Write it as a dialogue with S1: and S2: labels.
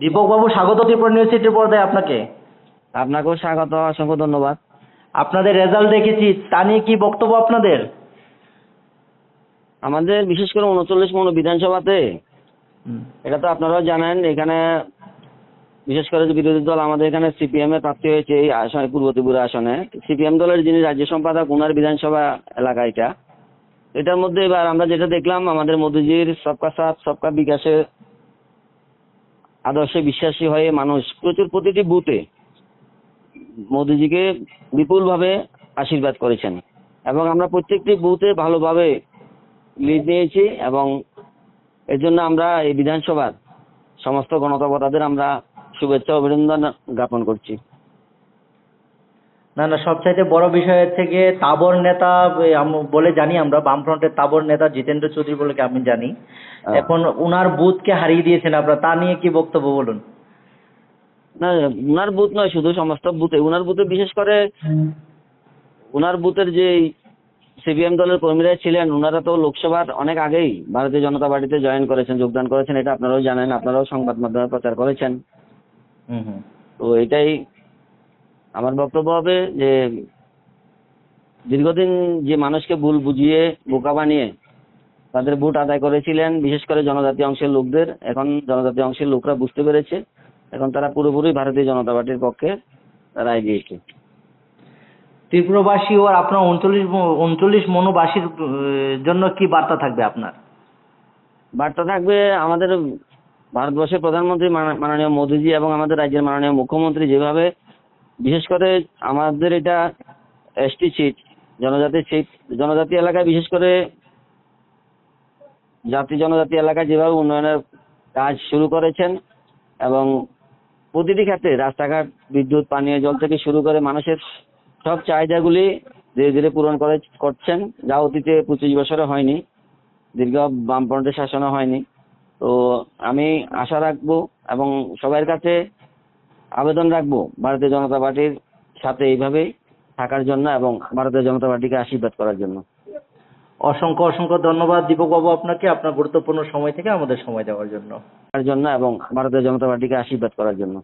S1: দীপক বাবু স্বাগত ত্রিপুরা নিউজ সিটির পর্দায় আপনাকে।
S2: আপনাকেও স্বাগত অসংখ্য ধন্যবাদ।
S1: আপনাদের রেজাল্ট দেখেছি তা নিয়ে কি বক্তব্য আপনাদের?
S2: আমাদের বিশেষ করে উনচল্লিশ মন বিধানসভাতে এটা তো আপনারাও জানেন এখানে বিশেষ করে যে বিরোধী দল আমাদের এখানে সিপিএম এর প্রার্থী হয়েছে এই আসনে পূর্ব ত্রিপুরা আসনে। সিপিএম দলের যিনি রাজ্য সম্পাদক ওনার বিধানসভা এলাকা এটা। এটার মধ্যে এবার আমরা যেটা দেখলাম আমাদের মোদিজির সবকা সাথ সবকা বিকাশে আদর্শে বিশ্বাসী হয়ে মানুষ প্রচুর প্রতিটি বুথে মোদিজিকে বিপুলভাবে আশীর্বাদ করেছেন। এবং আমরা প্রত্যেকটি বুথে ভালোভাবে লিড নিয়েছি এবং এর জন্য আমরা এই বিধানসভার সমস্ত গণতবতাদের আমরা শুভেচ্ছা, অভিনন্দন জ্ঞাপন করছি।
S1: না না সবচাইতে বড় বিষয় হচ্ছে গিয়ে তাবর নেতা বলে জানি আমরা বামফ্রন্টের তাবর নেতা জিতেন্দ্র চৌধুরী বলে কি আমি জানি।
S2: হ্যাঁ।
S1: এখন উনার বুথকে হারিয়ে দিয়েছেন আপনারা তা নিয়ে কি বক্তব্য বলুন?
S2: না উনার বুথ নয় শুধু সমস্ত বুথে উনার বুথে বিশেষ করে উনার বুথের যে সিপিএম দলের কর্মীরা ছিলেন ওনারা তো লোকসভার অনেক আগেই ভারতীয় জনতা পার্টিতে জয়েন করেছেন যোগদান করেছেন এটা আপনারাও জানেন আপনারাও সংবাদ মাধ্যমে প্রচার করেছেন। তো এটাই আমার বক্তব্য হবে যে দীর্ঘদিন যে মানুষকে ভুল বুঝিয়ে বোকা বানিয়ে তাদের ভোট আদায় করেছিলেন বিশেষ করে জনজাতি অংশের লোকদের এখন জনজাতি অংশের লোকরা বুঝতে পেরেছে এখন তারা পুরোপুরি ভারতীয় জনতা পার্টির পক্ষে তারা এগিয়েছে
S1: ত্রিপুরাবাসী ও আপনার উনচল্লিশ উনচল্লিশ মনোবাসীর জন্য কি বার্তা থাকবে আপনার?
S2: বার্তা থাকবে আমাদের ভারতবর্ষের প্রধানমন্ত্রী মানা- মাননীয় মোদীজি এবং আমাদের রাজ্যের মাননীয় মুখ্যমন্ত্রী যেভাবে বিশেষ করে আমাদের এটা এসটি সিট জনজাতির সিট জনজাতি এলাকায় বিশেষ করে জাতি জনজাতি এলাকায় যেভাবে উন্নয়নের কাজ শুরু করেছেন এবং প্রতিটি ক্ষেত্রে রাস্তাঘাট, বিদ্যুৎ পানীয় জল থেকে শুরু করে মানুষের সব চাহিদাগুলি ধীরে ধীরে পূরণ করে, করছেন, যা অতীতে পঁচিশ বছরে হয়নি, দীর্ঘ বামফ্রন্টের শাসনও হয়নি। তো আমি আশা রাখব এবং সবার কাছে আবেদন রাখব ভারতীয় জনতা পার্টির সাথে এইভাবেই থাকার জন্য এবং ভারতীয় জনতা পার্টিকে আশীর্বাদ করার জন্য।
S1: অসংখ্য অসংখ্য ধন্যবাদ দীপক বাবু আপনাকে আপনার গুরুত্বপূর্ণ সময় থেকে আমাদের সময় দেওয়ার জন্য।
S2: তার জন্য এবং ভারতীয় জনতা পার্টিকে আশীর্বাদ করার জন্য।